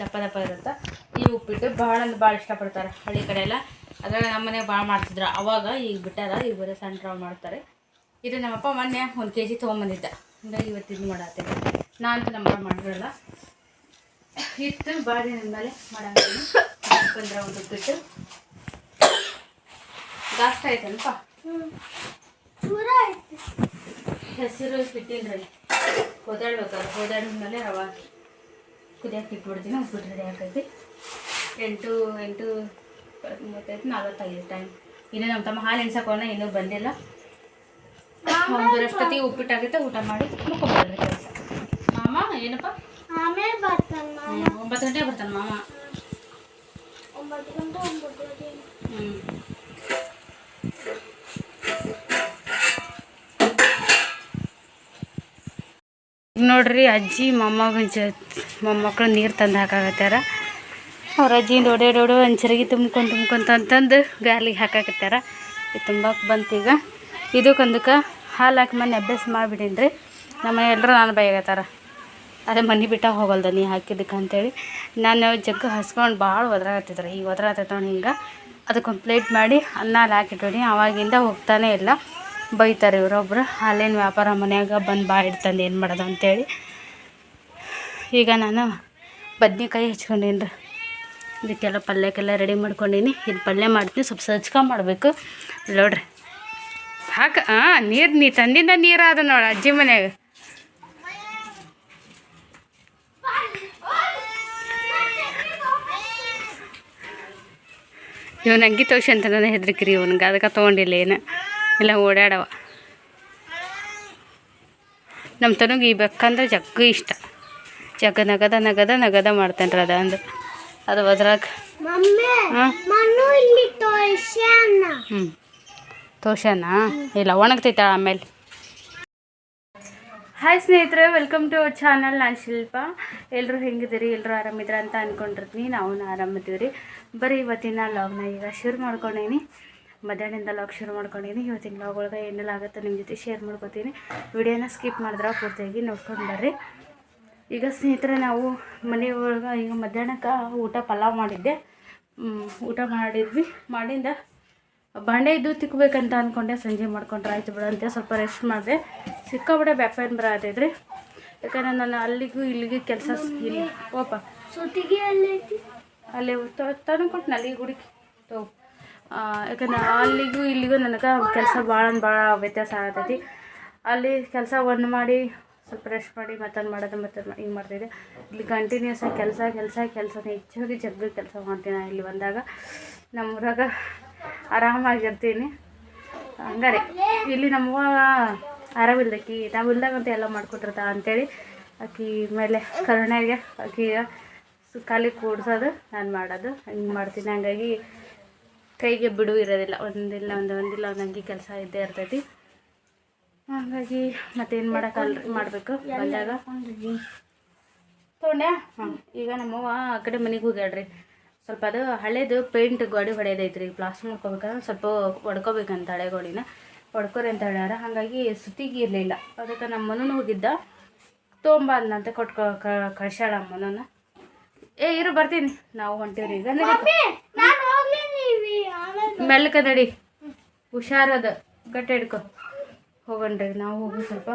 ದಪ್ಪ ದಪ್ಪ ಇರುತ್ತೆ? ಈ ಉಪ್ಪಿಟ್ಟು ಭಾಳ ಅಂದ್ರೆ ಭಾಳ ಇಷ್ಟಪಡ್ತಾರೆ ಹಳ್ಳಿ ಕಡೆ ಎಲ್ಲ. ಅದ್ರಾಗ ನಮ್ಮ ಮನೆಗೆ ಭಾಳ ಮಾಡ್ತಿದ್ರು. ಅವಾಗ ಈಗ ಬಿಟ್ಟಾರ ಈಗ ಬರೀ ಸಣ್ಣ ರವೆ ಮಾಡ್ತಾರೆ. ಇದು ನಮ್ಮಪ್ಪ ಮೊನ್ನೆ ಒಂದು ಕೆ ಜಿ ತೊಗೊಂಬಂದಿದ್ದ. ಹಂಗಾಗಿ ಇವತ್ತು ಇದು ಮಾಡತ್ತೇನೆ. ನಾನು ನಮ್ಮ ಮಾಡಿರಲ್ಲ. ಇತ್ತು ಬಾಡಿ ಮೇಲೆ ಬಂದ್ರೆ ಒಂದು ಉಪ್ಪಿಟ್ಟು. ಜಾಸ್ತಿ ಆಯ್ತಲ್ಪ ಹೆಸರು ಹಿಟ್ಟಿನ್ರಿ ಹೋದಾಡ್ಬೇಕಲ್ಲ ಹೋದಾಡಿದ್ಮೇಲೆ ರವೆ ಕುದಿಯಕ್ಕೆ ಇಟ್ಬಿಡ್ತೀನಿ ಉಪ್ಪಿಟ್ಟು ರೆಡಿ ಆಗ್ತೈತಿ ಎಂಟು ಎಂಟು ಮೂವತ್ತೈದು ನಲ್ವತ್ತೈದು ಟೈಮ್ ಇನ್ನೂ ನಮ್ಮ ತಮ್ಮ ಹಾಲು ಎಣ್ಸಕೋಣ ಇನ್ನೂ ಬಂದಿಲ್ಲ. ಒಂದರಷ್ಟೊತ್ತಿಗೆ ಉಪ್ಪಿಟ್ಟು ಆಗೈತೆ ಊಟ ಮಾಡಿ ಮುಕ್ಕೊಂಡ್ರಿ ಕೆಲಸ ಮಾಮ ಏನಪ್ಪ? ಆಮೇಲೆ ಬರ್ತಾನ ಒಂಬತ್ತು ಗಂಟೆಗೆ ಬರ್ತಾನೆ ಮಾಮ. ಒಂಬತ್ತು ಗಂಟೆ ಒಂಬತ್ತು ಗಂಟೆ ಹ್ಞೂ ನೋಡ್ರಿ ಅಜ್ಜಿ, ಮೊಮ್ಮಗ ಮೊಮ್ಮಕ್ಕಳು ನೀರು ತಂದು ಹಾಕಾಕತ್ತಾರ. ಅವ್ರ ಅಜ್ಜಿಯಿಂದ ಡೋಡೆ ಓಡೋ ಒಂದು ಚರಗಿ ತುಂಬ್ಕೊಂಡು ತುಂಬ್ಕೊಂತ ಅಂತಂದು ಗಾಲಿಗೆ ಹಾಕಾಕತ್ತಾರ. ಇದು ತುಂಬಕ್ಕೆ ಬಂತು ಈಗ ಇದಕ್ಕೊಂದಕ್ಕೆ ಹಾಲು ಹಾಕಿ ಮನೆ ಅಭ್ಯಾಸ ಮಾಡಿಬಿಡೀನಿ ರೀ ನಮ್ಮ ಎಲ್ಲರೂ ನಾನು ಬೈಗತ್ತಾರ ಅದೇ ಮನೆ ಬಿಟ್ಟ ಹೋಗಲ್ದ ನೀ ಹಾಕಿದ್ದಕ್ಕೆ ಅಂತೇಳಿ. ನಾನು ಜಗ್ಗ ಹಸ್ಕೊಂಡು ಭಾಳ ಒದ್ರಾಗತ್ತಿದ್ರು ಈಗ ಒದ್ರಾಗತ್ತೆ ಹಿಂಗೆ. ಅದಕ್ಕೊಂದು ಪ್ಲೇಟ್ ಮಾಡಿ ಅನ್ನ ಅಲ್ಲಿ ಹಾಕಿಟ್ಬಿಡಿ ಅವಾಗಿಂದ ಹೋಗ್ತಾನೆ ಇಲ್ಲ. ಬೈತಾರೆ ಇವರೊಬ್ರು. ಹಾಲಿನ ವ್ಯಾಪಾರ ಮನ್ಯಾಗ ಬಂದು ಬಾ ಇಡ್ತಂದು ಏನು ಮಾಡೋದು ಅಂತೇಳಿ. ಈಗ ನಾನು ಬದ್ನೆಕಾಯಿ ಹೆಚ್ಕೊಂಡೀನಿ ರೀ ಇದಕ್ಕೆಲ್ಲ ಪಲ್ಯಕ್ಕೆಲ್ಲ ರೆಡಿ ಮಾಡ್ಕೊಂಡೀನಿ. ಇದು ಪಲ್ಯ ಮಾಡ್ತೀನಿ. ಸ್ವಲ್ಪ ಸಜ್ಕ ಮಾಡಬೇಕು. ನೋಡ್ರಿ. ಹಾಕ ಹಾಂ ನೀರು ನೀ ತಂದಿಂದ ನೀರು ಅದು ನೋಡಿ ಅಜ್ಜಿ ಮನೆಯಾಗ. ಇವನು ಅಂಗಿ ತೋಷಿ ಅಂತ ನಾನು ಹೆದ್ರಿಕ್ರಿ ಇವನಿಗೆ. ಅದಕ್ಕೆ ತೊಗೊಂಡಿಲ್ಲ ಏನು. ಇಲ್ಲ ಓಡಾಡವ. ನಮ್ಮ ತನಗೆ ಈ ಬೆಕ್ಕಂದ್ರೆ ಜಗ್ಗು ಇಷ್ಟ. ಜಗ್ಗ ನಗದ ನಗದ ನಗದ ಮಾಡ್ತೇನೆ ರೀ ಅದ. ಅಂದ್ರೆ ಅದು ಅದ್ರಾಗ ಹ್ಞೂ ತೋಷನಾ ಇಲ್ಲ ಒಣಗ್ತೈತೆ ಆಮೇಲೆ. ಹಾಯ್ ಸ್ನೇಹಿತರೆ ವೆಲ್ಕಮ್ ಟು ಅವರ್ ಚಾನಲ್ ನಾನು ಶಿಲ್ಪ. ಎಲ್ಲರೂ ಹೆಂಗಿದ್ದೀರಿ? ಎಲ್ಲರೂ ಆರಾಮಿದ್ರ ಅಂತ ಅಂದ್ಕೊಂಡಿರ್ತೀನಿ ನಾವು ಆರಾಮಿದ್ದೀವಿ ರೀ ಬರೀ ಇವತ್ತಿನ ಲಾಗ್ನ ಈಗ ಶುರು ಮಾಡ್ಕೊಂಡೀನಿ ಮಧ್ಯಾಹ್ನದಿಂದ ಲಾಗ್ ಶುರು ಮಾಡ್ಕೊಂಡಿದ್ದೀನಿ ಇವತ್ತಿನ ಲಾಗ್ ಒಳಗೆ ಏನೆಲ್ಲ ಆಗುತ್ತೆ ನಿಮ್ಮ ಜೊತೆ ಶೇರ್ ಮಾಡ್ಕೊತೀನಿ. ವಿಡಿಯೋನ ಸ್ಕಿಪ್ ಮಾಡಿದ್ರೆ ಪೂರ್ತಿಯಾಗಿ ನೋಡ್ಕೊಂಡು ಬರ್ರಿ. ಈಗ ಸ್ನೇಹಿತರೆ ನಾವು ಮನೆ ಒಳಗೆ ಈಗ ಮಧ್ಯಾಹ್ನಕ್ಕೆ ಊಟ ಪಲಾವ್ ಮಾಡಿದ್ದೆ. ಊಟ ಮಾಡಿದ್ವಿ. ಮಾಡಿಂದ ಬಾಂಡೆ ಇದ್ದು ತಿಕ್ಕಬೇಕಂತ ಅಂದ್ಕೊಂಡೆ ಸಂಜೆ ಮಾಡ್ಕೊಂಡ್ರೆ ಆಯ್ತು ಬಿಡು ಅಂತ ಸ್ವಲ್ಪ ರೆಸ್ಟ್ ಮಾಡಿದೆ. ಸಿಕ್ಕಾಬಿಡೆ ಬ್ಯಾಪೇನ್ ಬರತೈತ್ರಿ. ಯಾಕಂದ್ರೆ ನಾನು ಅಲ್ಲಿಗೂ ಇಲ್ಲಿಗೆ ಕೆಲಸ ಇಲ್ಲಿ. ಓಪ. ಸುತ್ತಿಗೆ ಅಲ್ಲಿ ಅಲ್ಲಿ ತಂದು ಕೊಟ್ಟು ಅಲ್ಲಿ ಗುಡಿಗೆ ತೋ ಯಾಕಂದ್ರೆ ಅಲ್ಲಿಗೂ ಇಲ್ಲಿಗೂ ನನಗೆ ಕೆಲಸ ಭಾಳ ಭಾಳ ವ್ಯತ್ಯಾಸ ಆಗತೈತಿ. ಅಲ್ಲಿ ಕೆಲಸ ಒಂದು ಮಾಡಿ, ಸ್ವಲ್ಪ ರೆಸ್ಟ್ ಮಾಡಿ, ಮತ್ತೊಂದು ಮಾಡೋದು ಮತ್ತೆ ಹಿಂಗೆ ಮಾಡ್ತಿದ್ದೆ. ಇಲ್ಲಿ ಕಂಟಿನ್ಯೂಸ್ ಆಗಿ ಕೆಲಸ ಕೆಲಸ, ಕೆಲಸನೇ ಹೆಚ್ಚಾಗಿ ಜಗ್ಗಿ ಕೆಲಸ ಮಾಡ್ತೀನಿ ನಾನು ಇಲ್ಲಿ ಬಂದಾಗ. ನಮ್ಮ ನಮ್ಮೂರಾಗ ಆರಾಮಾಗಿರ್ತೀನಿ. ಹಂಗಾರೆ, ಇಲ್ಲಿ ನಮ್ಮವ್ವ ಅಕ್ಕಿ ನಾವು ಇಲ್ದಾಗಂತ ಎಲ್ಲ ಮಾಡ್ಕೊಟ್ಟಿರ್ತಾ ಅಂತೇಳಿ ಆಕಿ ಮೇಲೆ ಕರುಣೆಗೆ ಆಕಿಗೆ ಖಾಲಿ ಕೂಡ್ಸೋದು ನಾನು ಮಾಡೋದು, ಹಿಂಗೆ ಮಾಡ್ತೀನಿ. ಹಂಗಾಗಿ ಕೈಗೆ ಬಿಡು ಇರೋದಿಲ್ಲ. ಒಂದಿಲ್ಲ, ಒಂದು ಒಂದಿಲ್ಲ ಒಂದು ಹಂಗೆ ಕೆಲಸ ಇದ್ದೇ ಇರ್ತೈತಿ. ಹಾಗಾಗಿ ಮತ್ತೇನು ಮಾಡೋಕ್ಕಲ್ಲ ಮಾಡಬೇಕು? ಬಂದಾಗ? ತೊಗೊಂಡೆ ಹಾಂ ಈಗ ನಮ್ಮವ್ವ ಆ ಕಡೆ ಮನೆಗೆ ಹೋಗ್ಯಾಡ್ರಿ ಸ್ವಲ್ಪ ಅದು ಹಳೇದು ಪೇಂಟ್ ಗೋಡೆ ಹೊಡೆಯೋದೈತ್ರಿ ಪ್ಲಾಸ್ಟರ್ ಮಾಡ್ಕೋಬೇಕಂದ್ರೆ ಸ್ವಲ್ಪ ಹೊಡ್ಕೋಬೇಕಂತ ಹಳೆ ಗೋಡಿನ. ಹೊಡ್ಕೋರಿ ಅಂತ ಹೇಳ್ಯಾರ. ಹಾಗಾಗಿ ಸುತ್ತಿಗೆ ಇರಲಿಲ್ಲ. ಅದಕ್ಕೆ ನಮ್ಮ ಮನೂ ಹೋಗಿದ್ದ. ತೊಗೊಂಬ ಅಂತ ಕೊಟ್ಕೊ ಕಳ್ಸ್ಯಾಳ ಮನನ ಏ, ಇರು, ಬರ್ತೀನಿ. ನಾವು ಹೊಂಟೀವ್ರಿ. ಈಗ ನಡಿ ಹುಷಾರದ ಗಟ್ಟಿ ಹಿಡ್ಕೊ. ಹೋಗಣ್ರಿ ನಾವು ಹೋಗಿ ಸ್ವಲ್ಪ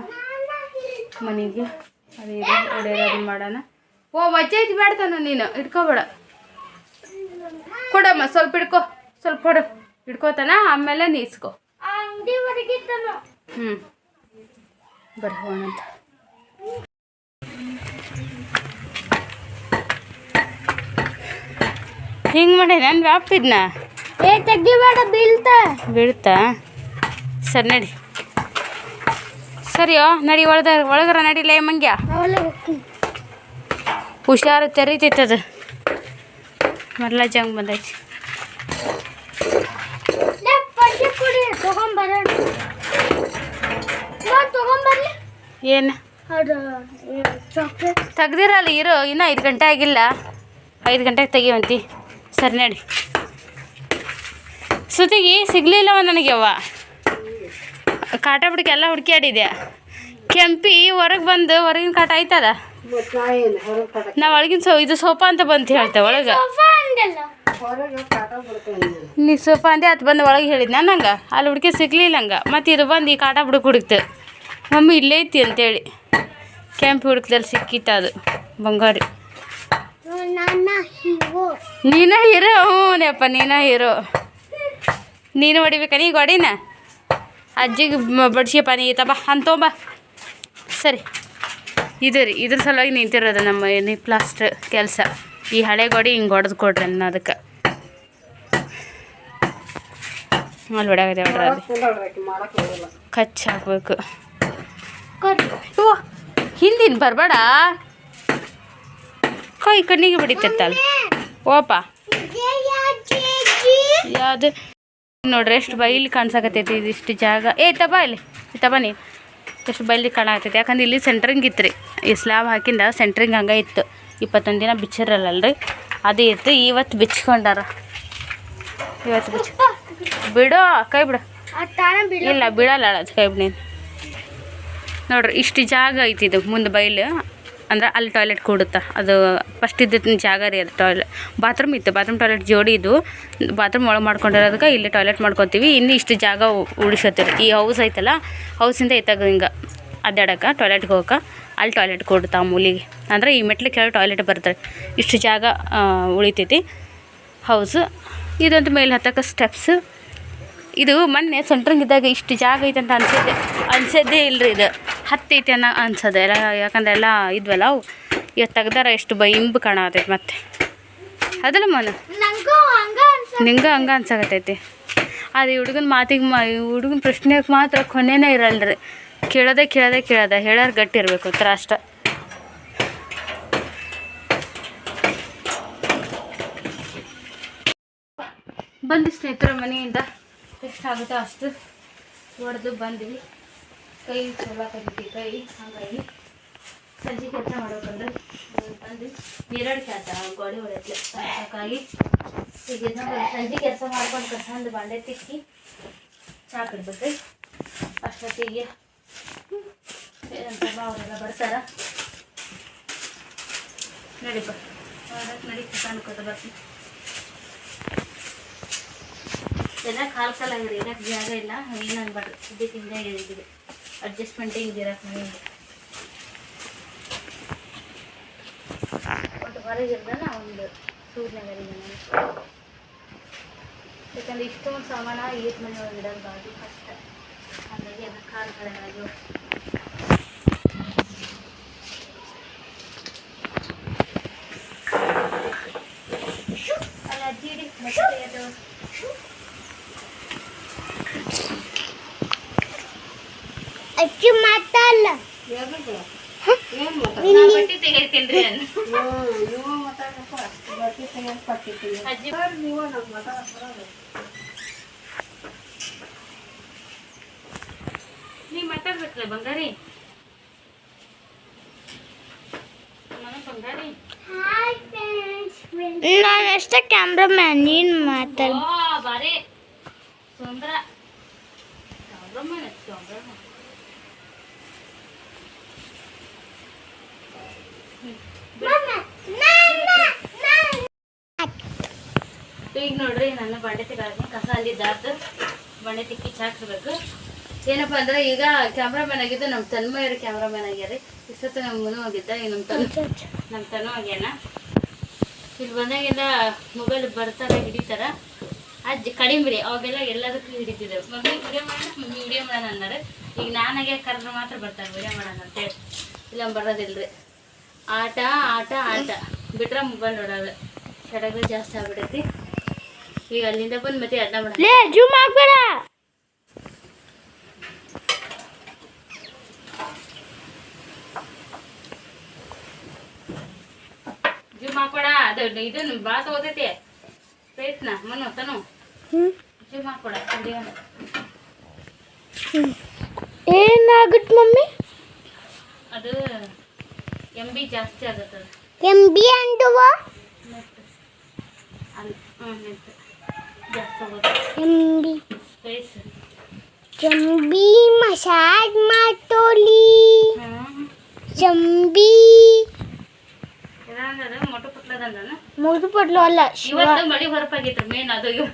ಮನೆಗೆ. ಅದೇ ಇದು ಒಡೆಯೋದು ಮಾಡೋಣ. ಓ ವಜ್ಜೈತಿ ಬೇಡ್ತಾನ ನೀನು ಇಟ್ಕೋಬೇಡ ಕೊಡಮ್ಮ ಸ್ವಲ್ಪ ಹಿಡ್ಕೊ ಸ್ವಲ್ಪ ಕೊಡು. ಹಿಡ್ಕೋತಾನ ಆಮೇಲೆ ನೀಸ್ಕೊ. ಹ್ಞೂ ಬರ್ರಿ ಹೋಗೋಣಂತ ಹಿಂಗೆ ಮಾಡಿ ನಾನು ವ್ಯಾಪಿದ್ನ ಏ ತೆಗಿಬೇಡ ಬೀಳ್ತ. ಬೀಳ್ತಾ? ಸರ್ ನಡಿ. ಸರಿಯೋ ನಡಿ ಒಳದ ಒಳಗರ ನಡಿಲೇ ಮಂಗ್ಯ. ಹುಷಾರು ತೆರಿತೈತದ ಮರಲ ಜಂಗ್ ಬಂದೈತಿ. ಏನು? ತೆಗ್ದಿರಲ್ಲ ಇರೋ ಇನ್ನೂ ಐದು ಗಂಟೆ ಆಗಿಲ್ಲ. ಐದು ಗಂಟೆಗೆ ತೆಗಿವಂತಿ ಸರಿ ನಡಿ. ಸುತ್ತಿಗೆ ಸಿಗಲಿಲ್ಲವ ನನಗೆ ಅವ್ವ. ಕಾಟ ಬಿಡಕ್ಕೆ ಎಲ್ಲ ಹುಡುಕ್ಯಾಡಿದೆ ಕೆಂಪಿ ಹೊರಗೆ ಬಂದು ಹೊರಗಿನ ಕಾಟ ಆಯ್ತಲ್ಲ? ನಾ ಒಳಗಿನ ಸೋ ಇದು ಸೋಫಾ ಅಂತ ಬಂತು ಹೇಳ್ತೇವೆ ಒಳಗೆ. ನೀ ಸೋಫಾ ಅಂದೆ ಅದು ಬಂದು ಒಳಗೆ ನಾನು ನಂಗೆ? ಅಲ್ಲಿ ಹುಡುಕಿ ಸಿಗ್ಲಿಲ್ಲ ಹಂಗೆ ಮತ್ತು ಇದು ಬಂದು ಈ ಕಾಟ ಬಿಡಕ್ಕೆ ಹುಡುಕ್ತು. ಮಮ್ಮಿ ಇಲ್ಲೇ ಐತಿ ಅಂತೇಳಿ. ಕೆಂಪು ಹುಡುಕ್ದಲ್ಲಿ ಸಿಕ್ಕಿತ್ತು ಅದು. ಬಂಗಾರಿ. ನೀನ ಹೀರೋ. ಹ್ಞೂ ನೆಪ್ಪ ನೀನ ಹೀರೋ. ನೀನು ಹೊಡಿಬೇಕ ನೀ ಹೊಡಿನ? ಅಜ್ಜಿಗೆ ಬಡ್ಸಿಯಪ್ಪ ನೀ ತಬ ಅಂತೊಂಬ ಸರಿ. ಇದು ರೀ ಇದ್ರ ಸಲುವಾಗಿ ನಿಂತಿರೋದು ನಮ್ಮ ಏನಿ ಪ್ಲಾಸ್ಟರ್ ಕೆಲಸ. ಈ ಹಳೆ ಗೋಡಿ ಹಿಂಗೆ ಹೊಡೆದು ಕೊಡ್ರಿ ಅನ್ನೋದಕ್ಕೆ. ಅಲ್ಲಿ ಹೊಡ್ಯಾಗದೆ ಹೊಡ್ರಿ ಕಚ್ ಹಾಕ್ಬೇಕು. ಓ ಹಿಂದಿನ ಬರಬೇಡ. ಕೈ ಕಣ್ಣಿಗೆ ಬಡಿತಿರ್ತಲ್ಲ ಓಪ. ಯಾವುದು? ನೋಡ್ರಿ, ಎಷ್ಟು ಬೈಲಿ ಕಾಣ್ಸಕತ್ತೈತಿ ಇದಿಷ್ಟು ಜಾಗ. ಏ ತಬ ಇಲ್ಲಿ. ತಬ ನೀ. ಎಷ್ಟು ಬೈಲಿ ಕಾಣಕತ್ತೈತಿ. ಯಾಕಂದ್ರೆ ಇಲ್ಲಿ ಸೆಂಟ್ರಿಂಗ್ ಇತ್ತು ರೀ ಈ ಸ್ಲ್ಯಾಬ್ ಹಾಕಿಂದ ಸೆಂಟ್ರಿಂಗ್ ಹಂಗೆ ಇತ್ತು. ಇಪ್ಪತ್ತೊಂದು ದಿನ ಬಿಚ್ಚಿರಲ್ಲಲ್ರಿ? ಅದೇ ಇತ್ತು. ಇವತ್ತು ಬಿಚ್ಕೊಂಡಾರ. ಇವತ್ತು ಬಿಚ್ಚ ಬಿಡೋ, ಕೈ ಬಿಡು. ಇಲ್ಲ, ಬಿಡಲ್ಲ ಕೈ ಬಿಡಿ ನೋಡ್ರಿ, ಇಷ್ಟು ಜಾಗ ಐತಿ ಇದು ಮುಂದೆ ಬೈಲು. ಅಂದ್ರೆ ಅಲ್ಲಿ ಟಾಯ್ಲೆಟ್ ಕೂಡುತ್ತಾ. ಅದು ಫಸ್ಟ್ ಇದ್ದಿದ್ದ ಜಾಗ ರೀ ಅದು ಟಾಯ್ಲೆಟ್ ಬಾತ್ರೂಮ್ ಇತ್ತು. ಬಾತ್ರೂಮ್ ಟಾಯ್ಲೆಟ್ ಜೋಡಿ ಇದು ಬಾತ್ರೂಮ್ ಒಳಗೆ ಮಾಡ್ಕೊಂಡಿರೋದಕ್ಕೆ ಇಲ್ಲಿ ಟಾಯ್ಲೆಟ್ ಮಾಡ್ಕೊತೀವಿ. ಇನ್ನು ಇಷ್ಟು ಜಾಗ ಉಳಿಸತ್ತೀವಿ ಈ ಹೌಸ್ ಐತಲ್ಲ ಹೌಸಿಂದ ಐತಾಗ ಹಿಂಗೆ ಅಡ್ಡಾಡಕ್ಕೆ ಟಾಯ್ಲೆಟ್ಗೆ ಹೋಗಕ್ಕೆ ಅಲ್ಲಿ ಟಾಯ್ಲೆಟ್ ಕೊಡ್ತಾ ಮೂಲಿಗೆ. ಅಂದ್ರೆ ಈ ಮೆಟ್ಲು ಕೆಳಗೆ ಟಾಯ್ಲೆಟ್ ಬರ್ತಾರೆ ಇಷ್ಟು ಜಾಗ ಉಳಿತೈತಿ. ಹೌಸು ಇದಂತ ಮೇಲೆ ಹತ್ತಕ್ಕೆ ಸ್ಟೆಪ್ಸ್ ಇದು ಮೊನ್ನೆ ಸೆಂಟ್ರಿಂಗ್ ಇಷ್ಟು ಜಾಗ ಐತೆ ಅಂತ ಅನ್ಸಿದ್ದೆ. ಅನ್ಸದ್ದೇ ಇಲ್ರಿ ಇದು. ಹತ್ತೈತೆ ಅನ್ನೋ ಅನ್ಸದೆ. ಎಲ್ಲ ಯಾಕಂದ್ರೆ ಎಲ್ಲ ಇದ್ವಲ್ಲ ಅವು. ಇವತ್ತು ತೆಗ್ದಾರ ಎಷ್ಟು ಬ ಇಂಬು ಕಾಣತೈತಿ ಮತ್ತೆ. ಅದಲ್ಲ ಮನ? ನಂಗೂ ಹಂಗ ಅನ್ಸ ನಿಂಗೆ ಹಂಗೆ ಅನ್ಸಾಕತ್ತೈತಿ. ಅದು ಹುಡುಗನ ಮಾತಿಗೆ ಮಾ ಹುಡುಗನ ಪ್ರಶ್ನೆಗೆ ಮಾತ್ರ ಕೊನೆನೇ ಇರಲ್ರಿ. ಕೇಳೋದೇ ಕೇಳೋದೇ ಕೇಳೋದೆ. ಹೇಳೋರು ಗಟ್ಟಿ ಇರಬೇಕು ಥರ ಅಷ್ಟ. ಬಂದು ಸ್ನೇಹಿತರ ಮನೆಯಿಂದ. ಎಷ್ಟಾಗುತ್ತೋ ಅಷ್ಟು ಹೊಡೆದು ಬಂದ್ವಿ. ಕೈ ಚಲೋ ಕರಿತಿ, ಕೈ ಹಾಗಾಗಿ ಸಂಜೆ ಕೆಲಸ ಮಾಡ್ಬೇಕಂದ್ರೆ ಬಂದು ನೀರಾಡಿಕೆ ಕೆಲಸ ಗೋಡೆ ಹೊಡೆದ್ಲೆ ಸಾಕಾಗಿ ಈಗ ಸಂಜೆ ಕೆಲಸ ಮಾಡ್ಕೊಂಡು ಕಸಂದು ಬಾಂಡೆ ತಿಕ್ಕಿ ಚಾ ಕಡ್ಬೇಕ್ರಿ. ಅಷ್ಟೊತ್ತಿಗೆ ಅವರೆಲ್ಲ ಬರ್ತಾರ. ಹೊರಗೆ ನಡಿ ಕಸ ಅನ್ಕೋತ ಬರ್ತೀನಿ. ಎಲ್ಲ ಕಾಲು ಕಾಲು ಆಗಿರಿ ಇರಕ್ಕೆ ಜಾಗ ಇಲ್ಲ ಏನು ಅನ್ಬಾರ್ದು ಸದ್ಯಕ್ಕೆ ಹಿಂದೆ ಹೇಳಿದ್ದೀವಿ ಅಡ್ಜಸ್ಟ್ಮೆಂಟ್ ಹಿಂಗೆ ಇರಕ್ಕೆ ಮನೆಯಿಂದ ಒಟ್ಟು ಹೊರಗಿರ್ದ ಒಂದು ಸೂರ್ಯನಗರಿಗೆ ನಾನು ಯಾಕಂದ್ರೆ ಇಷ್ಟೊಂದು ಸಾಮಾನ ಏಟ್ ಮನೆ ಒಳಗೆ ಇಡೋದು ಕಷ್ಟ. ಹಾಗಾಗಿ ಅದಕ್ಕೆ ಕಾಲು ಕಾಲಾಗಿವೆ ಅಲ್ಲ ಅಜ್ಜಿ ಇಡಿ ಮತ್ತೆ ಅದು ಅಚ್ಚು ಮಾತಲ್ಲ ನಾ ಬಟ್ಟೆ ತೆಗಿತೀನ್ರಿ ಅನ್ನ ಅಜ್ಜಿ ನೀ ಮಾತಾಡ್ಬೇಕಲ್ಲ ಬಂಗಾರಿ? ಮನೆ ಬಂಗಾರಿ? ನಾನು ಅಷ್ಟೇ ಕ್ಯಾಮ್ರಾಮ್ಯಾನ್ ನೀನ್ ಮಾತಾಡ ಬಾರಿ. ಸುಂದರ. ಚೌಂಬ್ರಮ್ಮನ ಈಗ ನೋಡ್ರಿ, ನನ್ನ ಬಂಡೆ ತಿಕ್ಕಿ ಕಸ ಅಲ್ಲಿ ದಾರ್ದು ಬಂಡೆ ತಿಕ್ಕಿ ಚಾಕ್ಸ್ಬೇಕು ಏನಪ್ಪ ಅಂದ್ರೆ ಈಗ ಕ್ಯಾಮ್ರಾಮನ್ ಆಗಿದ್ದು ನಮ್ಮ ಕ್ಯಾಮ್ರಾ ಕ್ಯಾಮ್ರಾಮನ್ ಆಗ್ಯಾರಿ ಇಷ್ಟೊತ್ತು ನಮ್ಮ ಮನು ಆಗಿದ್ದ ಈಗ ನಮ್ಮ ತನ್ ನಮ್ಮ ತನು ಆಗ್ಯಾನ. ಇಲ್ಲಿ ಬಂದಾಗೆಲ್ಲ ಮೊಬೈಲ್ ಬರ್ತಾರ, ಹಿಡಿತಾರ. ಅಜ್ಜಿ ಕಡಿಮೆ ರೀ, ಅವಾಗೆಲ್ಲ ಎಲ್ಲದಕ್ಕೂ ಹಿಡಿತಿದ್ದೆ ಮಮ್ಮಿ ವಿಡಿಯೋ ಮಾಡೋಣ? ಮಮ್ಮಿ ವಿಡಿಯೋ ಮಾಡೋಣ ಅಂದಾರೆ. ಈಗ ನಾನಾಗೆ ಕರೆದ್ರೆ ಮಾತ್ರ ಬರ್ತಾರೆ ವಿಡಿಯೋ ಮಾಡೋಣ ಅಂತೇಳಿ. ಇಲ್ಲ, ಬರೋದಿಲ್ರಿ. ಆಟ ಆಟ ಆಟ. ಬಿಟ್ರೆ ಮೊಬೈಲ್ ನೋಡೋದು. ಸಡಗರ ಜಾಸ್ತಿ ಆಗ್ಬಿಡೈತಿ ಈಗ ಅಲ್ಲಿಂದ ಬಂದು ಮತ್ತೆ ಅಡ್ಡ ಮಾಡ ಲೇ ಜೂಮ್ ಆಗ್ಬೇಡ ಜೂಮ್ ಹಾಕೊಡ ಅದು ಇದನ್ನು ಭಾಳ ತಗೋತೈತಿ. ಪ್ರಯತ್ನ ಮನು ತನು. ಜೂಮ್ ಹಾಕೊಡ ವಿಡಿಯೋ ಏನಾಗುತ್ತೆ ಮಮ್ಮಿ? ಅದು ಎಂ ಬಿ ಜಾಸ್ತಿ ಆಗತ್ತದ ಎಂಬಿ ಅಂದುವ? ಅಂಡುವ ನೆಟ್ ಅಲ್ಲ ಹ್ಞೂ ನೆಟ್ ಜಾಸ್ತಿ ಹೋಗುತ್ತೆ ಎಂ ಚಂಬಿ ಮಸಾಜ್ ಮಾಡ್ತೋಲಿ ಹ್ಞೂ ಚಂಬಿ ಮುಗಿದು ಪಡ್ಲು ಅಲ್ಲ ಶಿವ. ಇವತ್ತು ಮಳಿ ಹೊರಪಾಗಿತ್ತು ಮೇನ್ ಅದು. ಇವ-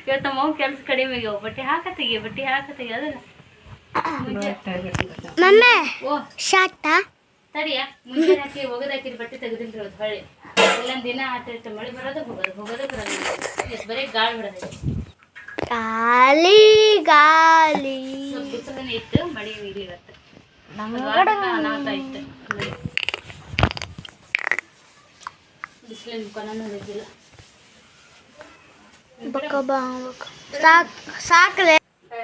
ಇವತ್ತು ನಮ್ಮ ಕೆಲಸ ಕೆಲ್ಸ ಕಡಿಮೆ ಆಗ್ಯಾವ. ಬಟ್ಟೆ ಹಾಕತ್ತೀಗಿ ಬಟ್ಟೆ ಹಾಕತ್ತೀಗಿ ಅದನ್ನ. ಮಮ್ಮ ಓ. ಶಾಟ ತಡಿಯ ಮುಂಚೆ ಹಾಕಿ ಒಗದ್ ಹಾಕಿದ ಬಟ್ಟೆ ತೆಗೆದಿಲ್ರಿ ಹೊಳ್ಳಿ. ಎಲ್ಲೊಂದು ದಿನ ಆಟ ಇಟ್ಟು ಮಳೆ ಬರೋದು ಹೋಗೋದು ಹೋಗೋದು ಬರೋದು. ಬರೀ ಗಾಳಿ ಬಿಡೋದು ಗಾಳಿ ಗಾಳಿ. ಬಿಸಿಲನೇ ಇತ್ತು ಮಳೆ ಇಲ್ಲಿ ಇವತ್ತು ಇತ್ತು. ಮಳಿ. ಬಿಸಿಲಿನ ಇದ್ದಿಲ್ಲ ಸಾಕ್ಲೆ.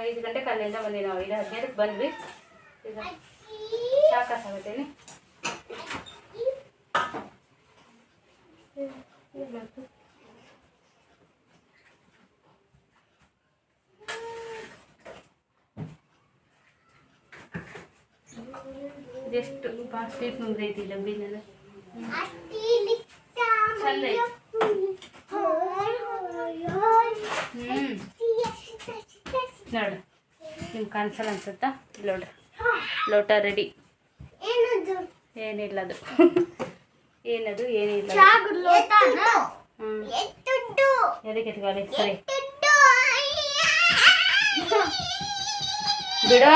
ಐದು ಗಂಟೆ ಕಾಲಿಂದ ಬಂದ್ವಿ ನಾವು. ಐದು ಹದಿನೈದಕ್ಕೆ ಬಂದ್ವಿ. ಈಗ ಇದೆಷ್ಟು ಸ್ವೀಟ್ ಮುಗ್ದೈತಿ ಡಬ್ಬಿನೆಲ್ಲ ಚಂದ ಐತಿ ಹ್ಞೂ ನೋಡು ನಿಮ್ಗೆ ಕಾಣಿಸಲ್ಲ ಅನ್ಸುತ್ತಾ? ನೋಡ್ರಿ ಲೋಟ ರೆಡಿ ಏನಿಲ್ಲ ಅದು. ಏನದು ಏನಿಲ್ಲ ಹ್ಞೂ ಎದಕ್ಕೆ ಎತ್ಕೊಳ್ಳಿ ಸರಿ. ಬಿಡು.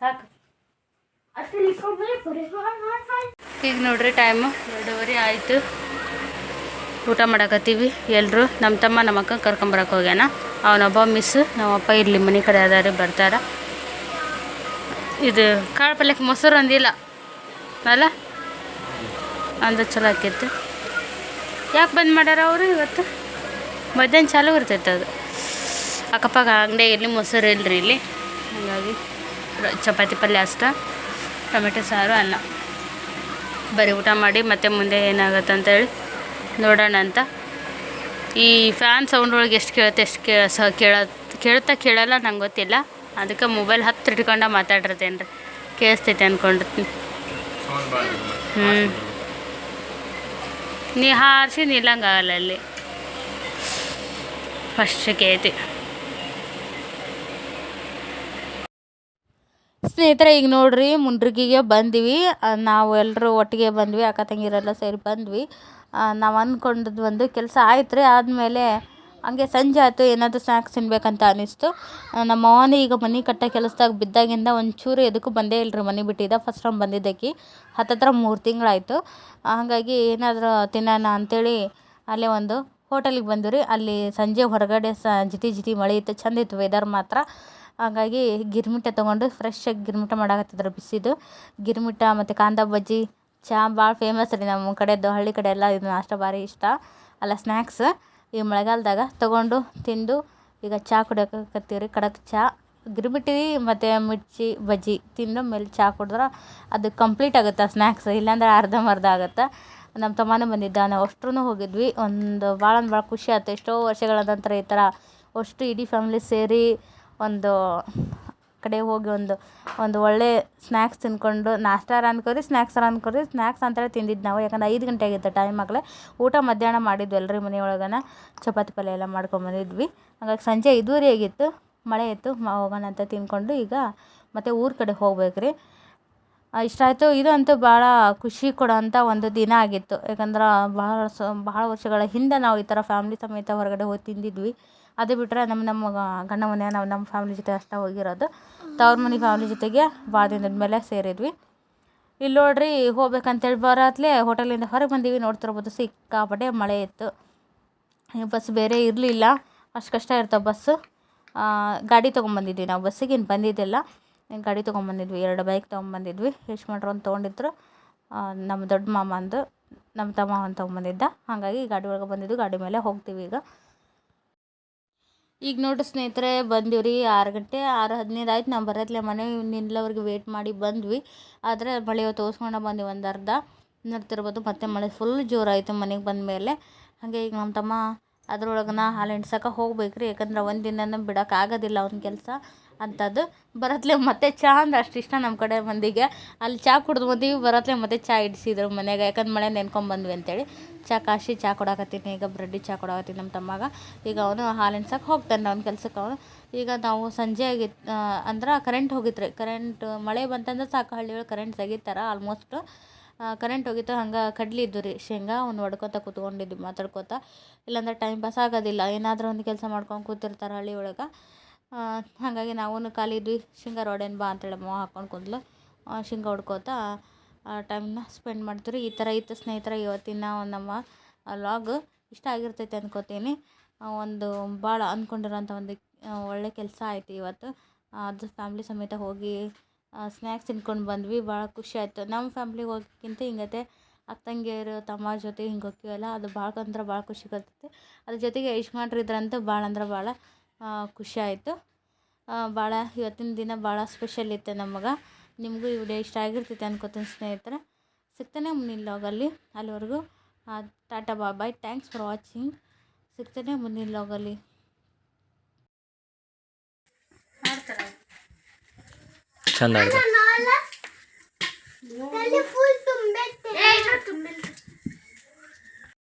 ಸಾಕು. ಈಗ ನೋಡ್ರಿ ಟೈಮು ಎರಡೂವರೆ ಆಯಿತು. ಊಟ ಮಾಡಕತ್ತೀವಿ ಎಲ್ಲರೂ ನಮ್ಮ ತಮ್ಮ ನಮ್ಮ ಅಕ್ಕ ಕರ್ಕೊಂಬರಕ್ಕೆ ಹೋಗ್ಯಾನ. ಅವನೊಬ್ಬ ಮಿಸ್ ನಮ್ಮಪ್ಪ ಇರಲಿ ಮನೆ ಕಡೆ ಅದಾರೆ ಬರ್ತಾರ. ಇದು ಕಾಳು ಪಲ್ಯಕ್ಕೆ ಮೊಸರು ಅಂದಿಲ್ಲ. ಅಲ್ಲ? ಅಂದ ಚಲೋ ಆಕೈತೆ. ಯಾಕೆ ಬಂದ್ ಮಾಡ್ಯಾರ ಅವರು ಇವತ್ತು? ಮಧ್ಯಾಹ್ನ ಚಾಲು ಇರ್ತೈತೆ ಅದು. ಅಕ್ಕಪಕ್ಕ ಅಂಗಡಿ ಇಲ್ಲಿ ಮೊಸರು ಇಲ್ಲರಿ ಇಲ್ಲಿ. ಹಾಗಾಗಿ ಚಪಾತಿ ಪಲ್ಯ ಅಷ್ಟ, ಟೊಮೆಟೊ ಸಾರು, ಅನ್ನ. ಬರೀ ಊಟ ಮಾಡಿ ಮತ್ತೆ ಮುಂದೆ ಏನಾಗುತ್ತೆ ಅಂತೇಳಿ ನೋಡೋಣ ಅಂತ. ಈ ಫ್ಯಾನ್ ಸೌಂಡ್ ಒಳಗೆ ಎಷ್ಟು ಕೇಳುತ್ತೆ, ಎಷ್ಟು ಕೇಳ, ಸ, ಕೇಳ ಕೇಳುತ್ತಾ ಕೇಳಲ್ಲ, ನಂಗೆ ಗೊತ್ತಿಲ್ಲ. ಅದಕ್ಕೆ ಮೊಬೈಲ್ ಹತ್ತಿರ ಇಟ್ಕೊಂಡು ಮಾತಾಡಿರ್ತೇನೆ ರೀ ಕೇಳಿಸ್ತೈತೆ ಅಂದ್ಕೊಂಡಿರ್ತೀನಿ ಹ್ಞೂ ನೀ ಹಾರಿಸಿ ಫಸ್ಟಿಗೆ ಐತಿ ಸ್ನೇಹಿತರೆ, ಈಗ ನೋಡ್ರಿ, ಮುಂಡ್ರಿಗಿಗೆ ಬಂದ್ವಿ. ನಾವು ಎಲ್ಲರೂ ಒಟ್ಟಿಗೆ ಬಂದ್ವಿ, ಅಕ್ಕ ತಂಗಿರೆಲ್ಲ ಸೇರಿ ಬಂದ್ವಿ. ನಾವು ಅಂದ್ಕೊಂಡದ್ದು ಒಂದು ಕೆಲಸ ಆಯ್ತು ರೀ. ಆದಮೇಲೆ ಹಂಗೆ ಸಂಜೆ ಆಯಿತು, ಏನಾದರೂ ಸ್ನ್ಯಾಕ್ಸ್ ತಿನ್ಬೇಕಂತ ಅನಿಸ್ತು. ನಮ್ಮ ಮಾವನೇ ಈಗ ಮನೆ ಕಟ್ಟೋ ಕೆಲಸದಾಗ ಬಿದ್ದಾಗಿಂದ ಒಂಚೂರು ಎದಕ್ಕೂ ಬಂದೇ ಇಲ್ಲರಿ ಮನೆ ಬಿಟ್ಟಿದ್ದ ಫಸ್ಟ್ ಟೈಮ್ ಬಂದಿದ್ದಕ್ಕೆ. ಹತ್ತತ್ರ ಮೂರು ತಿಂಗಳಾಯಿತು. ಹಾಗಾಗಿ ಏನಾದರೂ ತಿನ್ನೋಣ ಅಂಥೇಳಿ ಅಲ್ಲೇ ಒಂದು ಹೋಟೆಲಿಗೆ ರೀ ಅಲ್ಲಿ ಸಂಜೆ ಹೊರಗಡೆ ಸ ಜಿಟಿ ಜಿಟಿ ಮಳೆ ಇತ್ತು, ಚಂದ ಇತ್ತು ವೆದರ್ ಮಾತ್ರ. ಹಾಗಾಗಿ ಗಿರ್ಮಿಟ ತೊಗೊಂಡು ಫ್ರೆಶ್ಶಾಗಿ ಗಿರ್ಮಿಟ ಮಾಡಾಕತ್ತಿದ್ರು ಬಿಸಿದು. ಗಿರ್ಮಿಟ ಮತ್ತು ಕಾಂದ ಬಜ್ಜಿ ಚಹಾ ಭಾಳ ಫೇಮಸ್ ರೀ ನಮ್ಮ ಕಡೆದು, ಹಳ್ಳಿ ಕಡೆ ಎಲ್ಲ ಇದು ನಾಷ್ಟ ಭಾರಿ ಇಷ್ಟ. ಅಲ್ಲ ಸ್ನ್ಯಾಕ್ಸ್ ಈ ಮಳೆಗಾಲದಾಗ ತೊಗೊಂಡು ತಿಂದು ಈಗ ಚಹಾ ಕುಡಿಯೋಕತ್ತೀವಿ ರೀ ಖಡಕ್ ಚಹಾ ಗಿರ್ಮಿಟ್ಟಿ ಮತ್ತು ಮಿರ್ಚಿ ಬಜ್ಜಿ ತಿಂದು ಮೇಲೆ ಚಹಾ ಕುಡಿದ್ರೆ ಅದು ಕಂಪ್ಲೀಟ್ ಆಗುತ್ತೆ ಸ್ನ್ಯಾಕ್ಸ್ ಇಲ್ಲಾಂದ್ರೆ ಅರ್ಧಂಬರ್ಧ ಆಗುತ್ತೆ? ನಮ್ಮ ತಮ್ಮನೂ ಬಂದಿದ್ದ ನಾವು ಅಷ್ಟ್ರೂ ಹೋಗಿದ್ವಿ. ಒಂದು ಭಾಳ ಅಂದ್ರೆ ಭಾಳ ಖುಷಿ ಆಯ್ತು ಎಷ್ಟೋ ವರ್ಷಗಳ ನಂತರ ಈ ಥರ ಅಷ್ಟು ಇಡೀ ಫ್ಯಾಮಿಲಿ ಸೇರಿ ಒಂದು ಕಡೆ ಹೋಗಿ ಒಂದು ಒಂದು ಒಳ್ಳೆ ಸ್ನ್ಯಾಕ್ಸ್ ತಿನ್ಕೊಂಡು ನಾಷ್ಟಾರ ಅನ್ಕೋರಿ ಸ್ನಾಕ್ಸ್ ಅನ್ಕೋರಿ ಸ್ನ್ಯಾಕ್ಸ್ ಅಂತೇಳಿ ತಿಂದಿದ್ದು ನಾವು. ಯಾಕಂದ್ರೆ ಐದು ಗಂಟೆ ಆಗಿತ್ತು ಟೈಮ್ ಆಗಲೇ. ಊಟ ಮಧ್ಯಾಹ್ನ ಮಾಡಿದ್ವಿ ಎಲ್ಲರೂ ಮನೆಯೊಳಗನ. ಚಪಾತಿ ಪಲ್ಯ ಎಲ್ಲ ಮಾಡ್ಕೊಂಬಂದಿದ್ವಿ ಹಾಗಾಗಿ ಸಂಜೆ ಐದೂವರೆ ಆಗಿತ್ತು. ಮಳೆ ಇತ್ತು. ಹೋಗೋಣ ಅಂತ ತಿನ್ಕೊಂಡು ಈಗ ಮತ್ತೆ ಊರ ಕಡೆ ಹೋಗ್ಬೇಕು ರೀ ಇಷ್ಟ ಆಯಿತು. ಇದಂತೂ ಭಾಳ ಖುಷಿ ಕೊಡೋಂಥ ಒಂದು ದಿನ ಆಗಿತ್ತು. ಯಾಕಂದ್ರೆ ಭಾಳ ಸ, ಭಾಳ ವರ್ಷಗಳ ಹಿಂದೆ ನಾವು ಈ ಥರ ಫ್ಯಾಮ್ಲಿ ಸಮೇತ ಹೊರಗಡೆ ಹೋಗಿ ತಿಂದಿದ್ವಿ. ಅದು ಬಿಟ್ಟರೆ ನಮ್ಮ ನಮ್ಮ ಗಂಡ ಮನೆ ನಾವು ನಮ್ಮ ಫ್ಯಾಮ್ಲಿ ಜೊತೆ ಅಷ್ಟೇ ಹೋಗಿರೋದು. ತವ್ರ ಮನೆ ಫ್ಯಾಮ್ಲಿ ಜೊತೆಗೆ ಭಾಳ ದಿನದ ಮೇಲೆ ಸೇರಿದ್ವಿ. ಇಲ್ಲಿ ನೋಡ್ರಿ, ಹೋಗ್ಬೇಕಂತೇಳಿ ಬರತ್ಲೆ ಹೋಟೆಲಿಂದ ಹೊರಗೆ ಬಂದೀವಿ. ನೋಡ್ತಿರ್ಬೋದು ಸಿಕ್ಕಾಪಟ್ಟೆ ಮಳೆ ಇತ್ತು. ಬಸ್ ಬೇರೆ ಇರಲಿಲ್ಲ. ಅಷ್ಟು ಕಷ್ಟ ಇರ್ತಾವೆ ಬಸ್ಸು. ಗಾಡಿ ತೊಗೊಂಬಂದಿದ್ವಿ ನಾವು. ಬಸ್ಸಿಗೆ ಇನ್ನು ಬಂದಿದ್ದಿಲ್ಲ. ಗಾಡಿ ತೊಗೊಂಬಂದಿದ್ವಿ, ಎರಡು ಬೈಕ್ ತೊಗೊಂಬಂದಿದ್ವಿ. ಯಶ್ಮಂಟ್ರು ಒಂದು ತೊಗೊಂಡಿದ್ರು ನಮ್ಮ ದೊಡ್ಡ ಮಾಮ ಅಂದು ನಮ್ಮ ತಮ್ಮ ಒಂದು ತೊಗೊಂಬಂದಿದ್ದ. ಹಾಗಾಗಿ ಗಾಡಿ ಒಳಗೆ ಬಂದಿದ್ದು, ಗಾಡಿ ಮೇಲೆ ಹೋಗ್ತೀವಿ ಈಗ. ಈಗ ನೋಡ್ರಿ ಸ್ನೇಹಿತರೆ, ಬಂದೀವಿ ರೀ ಆರು ಗಂಟೆ, ಆರು ಹದಿನೈದು ಆಯ್ತು. ನಾವು ಬರತ್ಲೆ ಮನೆ ನಿಲ್ಲವ್ರಿಗೆ ವೇಟ್ ಮಾಡಿ ಬಂದ್ವಿ. ಆದರೆ ಮಳೆ ತೋರಿಸ್ಕೊಂಡು ಬಂದ್ವಿ ಒಂದು ಅರ್ಧ. ನೋಡ್ತಿರ್ಬೋದು, ಮತ್ತೆ ಮಳೆ ಫುಲ್ ಜೋರಾಯಿತು ಮನೆಗೆ ಬಂದ ಮೇಲೆ ಹಾಗೆ ಈಗ ನಮ್ಮ ತಮ್ಮ ಅದ್ರೊಳಗನ ಹಾಲು ಎಣ್ಸಕ್ಕೆ ಹೋಗ್ಬೇಕು ರೀ ಯಾಕಂದ್ರೆ ಒಂದು ದಿನನೂ ಆಗೋದಿಲ್ಲ ಅವ್ನ ಕೆಲಸ. ಅಂಥದ್ದು ಬರತ್ಲೆ ಮತ್ತೆ ಚಹಾ ಅಂದ್ರೆ ಅಷ್ಟು ಇಷ್ಟ ನಮ್ಮ ಕಡೆ ಮಂದಿಗೆ. ಅಲ್ಲಿ ಚಹಾ ಕುಡ್ದು ಬಂದೀವಿ ಬರತ್ಲೆ ಮತ್ತೆ ಚಹಾ ಇಡಿಸಿದ್ರು ಮನೆಗೆ. ಯಾಕಂದ್ರೆ ಮಳೆ ನೆನ್ಕೊಂಡ್ ಬಂದ್ವಿ ಅಂತೇಳಿ. ಚಹಾ ಕಾಶಿ ಚಹಾ ಕೊಡಾಕತ್ತೀನಿ, ಈಗ ಬ್ರೆಡ್ಡಿ ಚಹಾ ಕೊಡಾಕತ್ತೀನಿ ನಮ್ಮ ತಮ್ಮಾಗ. ಈಗ ಅವನು ಹಾಲು ಎಣ್ಸಕ್ಕೆ ಹೋಗ್ತಾನೆ ಅವ್ನ ಕೆಲ್ಸಕ್ಕೆ ಅವನು. ಈಗ ನಾವು ಸಂಜೆ ಆಗಿತ್ತು ಅಂದ್ರೆ ಕರೆಂಟ್ ಹೋಗಿತ್ತು ಕರೆಂಟ್ ಮಳೆ ಬಂತಂದ್ರೆ ಸಾಕು ಹಳ್ಳಿಗಳು ಕರೆಂಟ್ ತೆಗಿತಾರೆ ಆಲ್ಮೋಸ್ಟ್ ಕರೆಂಟ್ ಹೋಗಿತ್ತು, ಹಂಗೆ ಕಡ್ಲಿ ಇದ್ದು ರೀ. ಶೇಂಗಾ ಅವ್ನು ಹೊಡ್ಕೊತ ಕೂತ್ಕೊಂಡಿದ್ವಿ, ಮಾತಾಡ್ಕೊತ. ಇಲ್ಲಾಂದ್ರೆ ಟೈಮ್ ಪಾಸ್ ಆಗೋದಿಲ್ಲ. ಏನಾದರೂ ಒಂದು ಕೆಲಸ ಮಾಡ್ಕೊಂಡು ಕೂತಿರ್ತಾರೆ ಹಳ್ಳಿ ಒಳಗೆ ಹಾಗಾಗಿ ನಾವೂ ಖಾಲಿ ಇದ್ವಿ. ಶೇಂಗಾ ರೋಡೇನು ಬಾ ಅಂತೇಳಿ ಅಮ್ಮ ಹಾಕೊಂಡು ಕುಂದ್ಲು. ಆ, ಶೇಂಗಾ ಹೊಡ್ಕೋತ ಟೈಮ್ನ ಸ್ಪೆಂಡ್ ಮಾಡ್ತೀವಿ ಈ ಥರ ಇತ್ತು ಸ್ನೇಹಿತರೆ ಇವತ್ತಿನ ನಮ್ಮ ಲಾಗ್ ಇಷ್ಟ ಆಗಿರ್ತೈತೆ ಅಂದ್ಕೋತೀನಿ ಒಂದು ಭಾಳ ಅಂದ್ಕೊಂಡಿರೋಂಥ ಒಂದು ಆ, ಒಳ್ಳೆ ಕೆಲಸ ಆಯಿತು ಇವತ್ತು. ಅದು ಫ್ಯಾಮ್ಲಿ ಸಮೇತ ಹೋಗಿ ಸ್ನ್ಯಾಕ್ಸ್ ತಿನ್ಕೊಂಡು ಬಂದ್ವಿ. ಭಾಳ ಖುಷಿ ಆಯಿತು. ನಮ್ಮ ಫ್ಯಾಮ್ಲಿಗೆ ಹೋಗೋಕ್ಕಿಂತ ಹಿಂಗತೆ. ಅಕ್ಕ ತಂಗಿಯರು ತಮ್ಮ ಜೊತೆ ಹಿಂಗೆ ಹೋಗ್ತೀವಲ್ಲ ಅದು ಭಾಳ ಅಂದ್ರೆ ಭಾಳ ಖುಷಿ ಕೊಡ್ತೈತೆ. ಅದ್ರ ಜೊತೆಗೆ ಯಜಮಾನ್ರು ಭಾಳ ಅಂದ್ರೆ ಭಾಳ ಆ, ಖುಷಿ ಆಯಿತು. ಭಾಳ ಇವತ್ತಿನ ದಿನ ಭಾಳ ಸ್ಪೆಷಲ್ ಇತ್ತು ನಮಗೆ. ನಿಮಗೂ ಈ ವಿಡಿಯೋ ಇಷ್ಟ ಆಗಿರ್ತೈತೆ ಅನ್ಕೋತೀನಿ ಸ್ನೇಹಿತರೆ. ಸಿಗ್ತಾನೆ ಮುಂದಿನ ಲಾಗಲ್ಲಿ ಅಲ್ಲಿವರೆಗೂ. ಟಾಟಾ ಬಾ ಬಾಯ್. ಥ್ಯಾಂಕ್ಸ್ ಫಾರ್ ವಾಚಿಂಗ್ ಸಿಗ್ತಾನೆ ಮುಂದಿನ ಲಾಗಲ್ಲಿ ಚಂದ ಆಗಿದೆ. ಫುಲ್ ತುಂಬೈತೆ